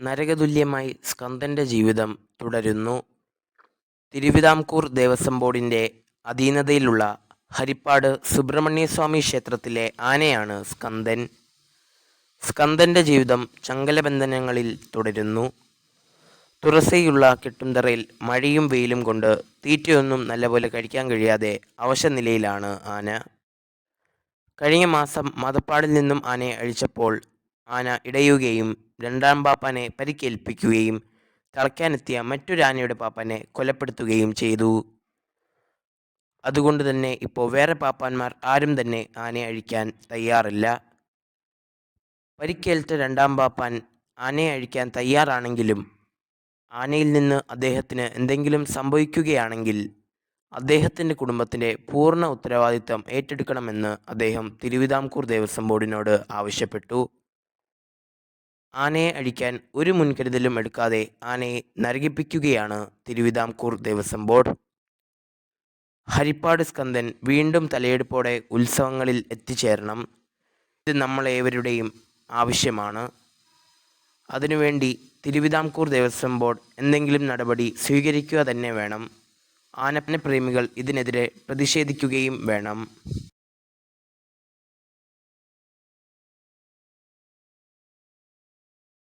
നരകതുല്യമായി സ്കന്ദന്റെ ജീവിതം തുടരുന്നു. തിരുവിതാംകൂർ ദേവസ്വം ബോർഡിന്റെ അധീനതയിലുള്ള ഹരിപ്പാട് സുബ്രഹ്മണ്യസ്വാമി ക്ഷേത്രത്തിലെ ആനയാണ് സ്കന്ദൻ. സ്കന്ദന്റെ ജീവിതം ചങ്കലബന്ധനങ്ങളിൽ തുടരുന്നു. തുറസയുള്ള കെട്ടുന്തറയിൽ മഴയും വെയിലും കൊണ്ട് തീറ്റയൊന്നും നല്ലപോലെ കഴിക്കാൻ കഴിയാതെ അവശനിലയിലാണ് ആന. കഴിഞ്ഞ മാസം മതപ്പാടിൽ നിന്നും ആനയെ അഴിച്ചപ്പോൾ ആന ഇടയുകയും രണ്ടാം പാപ്പാനെ പരിക്കേൽപ്പിക്കുകയും തളയ്ക്കാനെത്തിയ മറ്റൊരു ആനയുടെ പാപ്പാനെ കൊലപ്പെടുത്തുകയും ചെയ്തു. അതുകൊണ്ട് തന്നെ ഇപ്പോൾ വേറെ പാപ്പാന്മാർ ആരും തന്നെ ആനയെ അഴിക്കാൻ തയ്യാറില്ല പരിക്കേൽറ്റ രണ്ടാം പാപ്പാൻ ആനയെ അഴിക്കാൻ തയ്യാറാണെങ്കിലും ആനയിൽ നിന്ന് അദ്ദേഹത്തിന് എന്തെങ്കിലും സംഭവിക്കുകയാണെങ്കിൽ അദ്ദേഹത്തിന്റെ കുടുംബത്തിന്റെ പൂർണ ഉത്തരവാദിത്തം ഏറ്റെടുക്കണമെന്ന് അദ്ദേഹം തിരുവിതാംകൂർ ദേവസ്വം ബോർഡിനോട് ആവശ്യപ്പെട്ടു. ആനയെ അഴിക്കാൻ ഒരു മുൻകരുതലും എടുക്കാതെ ആനയെ നരകിപ്പിക്കുകയാണ് തിരുവിതാംകൂർ ദേവസ്വം ബോർഡ്. ഹരിപ്പാട് സ്കന്ദൻ വീണ്ടും തലയെടുപ്പോടെ ഉത്സവങ്ങളിൽ എത്തിച്ചേരണം. ഇത് നമ്മളേവരുടെയും ആവശ്യമാണ്. അതിനുവേണ്ടി തിരുവിതാംകൂർ ദേവസ്വം ബോർഡ് എന്തെങ്കിലും നടപടി സ്വീകരിക്കുക തന്നെ വേണം. ആനപ്രേമികൾ ഇതിനെതിരെ പ്രതിഷേധിക്കുകയും വേണം.